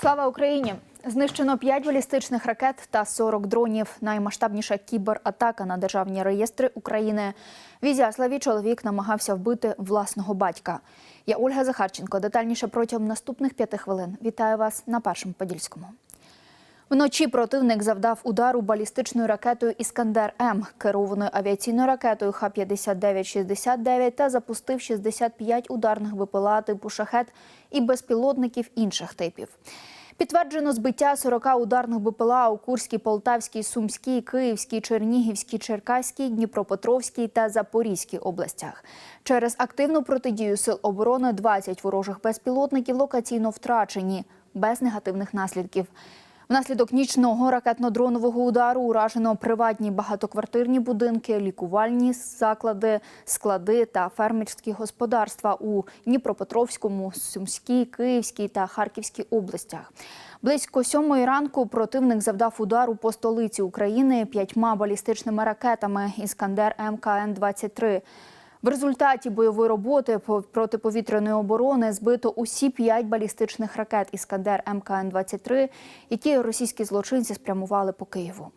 Слава Україні! Знищено 5 балістичних ракет та 40 дронів. Наймасштабніша кібератака на державні реєстри України. В чоловік намагався вбити власного батька. Я Ольга Захарченко. Детальніше протягом наступних п'яти хвилин. Вітаю вас на першому подільському. Вночі противник завдав удару балістичною ракетою Іскандер М, керованою авіаційною ракетою Х-59-69 та запустив 65 ударних БПЛА типу шахет і безпілотників інших типів. Підтверджено збиття 40 ударних БПЛА у Курській, Полтавській, Сумській, Київській, Чернігівській, Черкаській, Дніпропетровській та Запорізькій областях. Через активну протидію сил оборони 20 ворожих безпілотників локаційно втрачені без негативних наслідків. Внаслідок нічного ракетно-дронового удару уражено приватні багатоквартирні будинки, лікувальні заклади, склади та фермерські господарства у Дніпропетровському, Сумській, Київській та Харківській областях. Близько сьомої ранку противник завдав удару по столиці України п'ятьма балістичними ракетами Іскандер МКН-23. В результаті бойової роботи по- протиповітряної оборони збито усі п'ять балістичних ракет Іскандер МКН-23, які російські злочинці спрямували по Києву.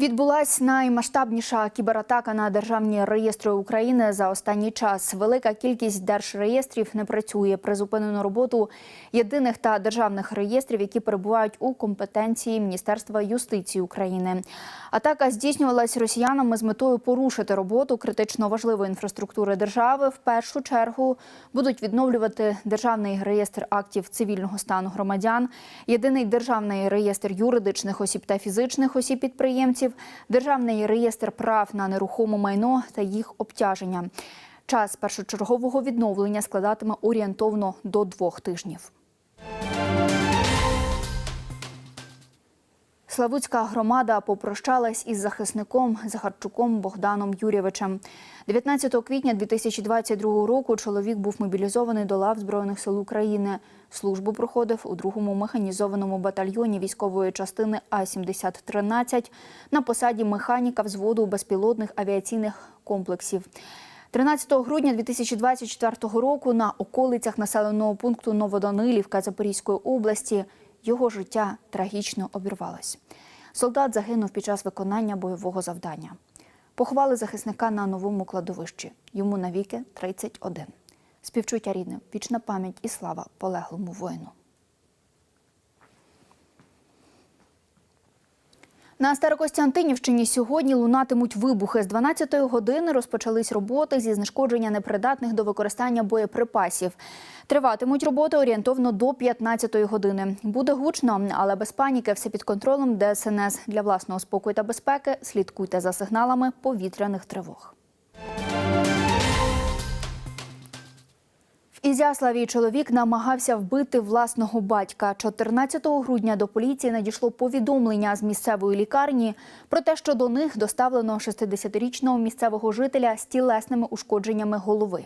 Відбулась наймасштабніша кібератака на державні реєстри України за останній час. Велика кількість держреєстрів не працює. Призупинено роботу єдиних та державних реєстрів, які перебувають у компетенції Міністерства юстиції України. Атака здійснювалась росіянами з метою порушити роботу критично важливої інфраструктури держави. В першу чергу будуть відновлювати державний реєстр актів цивільного стану громадян, єдиний державний реєстр юридичних осіб та фізичних осіб підприємців, державний реєстр прав на нерухоме майно та їх обтяження. Час першочергового відновлення складатиме орієнтовно до двох тижнів. Славутська громада попрощалась із захисником Захарчуком Богданом Юрєвичем. 19 квітня 2022 року чоловік був мобілізований до лав Збройних сил України. Службу проходив у другому механізованому батальйоні військової частини А-7013 на посаді механіка взводу безпілотних авіаційних комплексів. 13 грудня 2024 року на околицях населеного пункту Новоданилівка Запорізької області його життя трагічно обірвалось. Солдат загинув під час виконання бойового завдання. Поховали захисника на новому кладовищі. Йому навіки 31. Співчуття рідним, вічна пам'ять і слава полеглому воїну. На Старокостянтинівщині сьогодні лунатимуть вибухи. З 12-ї години розпочались роботи зі знешкодження непридатних до використання боєприпасів. Триватимуть роботи орієнтовно до 15-ї години. Буде гучно, але без паніки все під контролем ДСНС. Для власного спокою та безпеки слідкуйте за сигналами повітряних тривог. В Ізяславі чоловік намагався вбити власного батька. 14 грудня до поліції надійшло повідомлення з місцевої лікарні про те, що до них доставлено 60-річного місцевого жителя з тілесними ушкодженнями голови.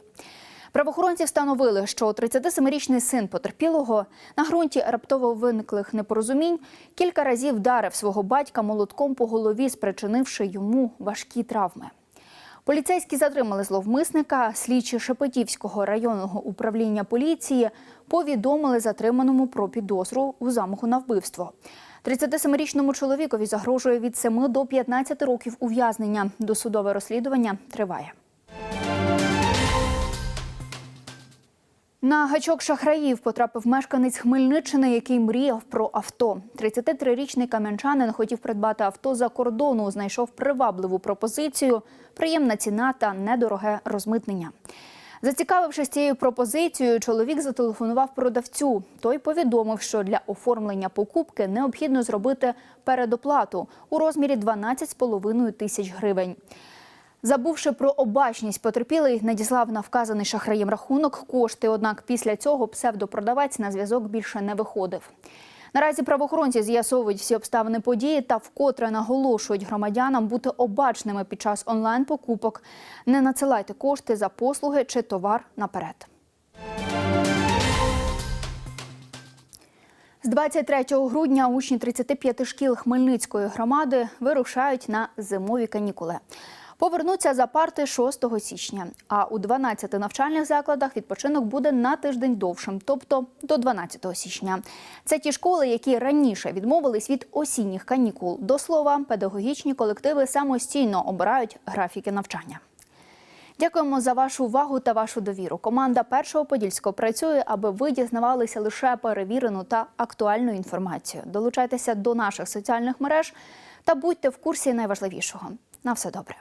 Правоохоронці встановили, що 37-річний син потерпілого на ґрунті раптово виниклих непорозумінь кілька разів вдарив свого батька молотком по голові, спричинивши йому важкі травми. Поліцейські затримали зловмисника. Слідчі Шепетівського районного управління поліції повідомили затриманому про підозру у замаху на вбивство. 37-річному чоловікові загрожує від 7 до 15 років ув'язнення. Досудове розслідування триває. На гачок шахраїв потрапив мешканець Хмельниччини, який мріяв про авто. 33-річний кам'янчанин хотів придбати авто за кордону. Знайшов привабливу пропозицію, приємна ціна та недороге розмитнення. Зацікавившись цією пропозицією, чоловік зателефонував продавцю. Той повідомив, що для оформлення покупки необхідно зробити передоплату у розмірі 12,5 тисяч гривень. Забувши про обачність, потерпілий надіслав на вказаний шахраєм рахунок кошти. Однак після цього псевдопродавець на зв'язок більше не виходив. Наразі правоохоронці з'ясовують всі обставини події та вкотре наголошують громадянам бути обачними під час онлайн-покупок. Не надсилайте кошти за послуги чи товар наперед. З 23 грудня учні 35 шкіл Хмельницької громади вирушають на зимові канікули. Повернуться за парти 6 січня. А у 12 навчальних закладах відпочинок буде на тиждень довшим, тобто до 12 січня. Це ті школи, які раніше відмовились від осінніх канікул. До слова, педагогічні колективи самостійно обирають графіки навчання. Дякуємо за вашу увагу та вашу довіру. Команда першого подільського працює, аби ви дізнавалися лише перевірену та актуальну інформацію. Долучайтеся до наших соціальних мереж та будьте в курсі найважливішого. На все добре.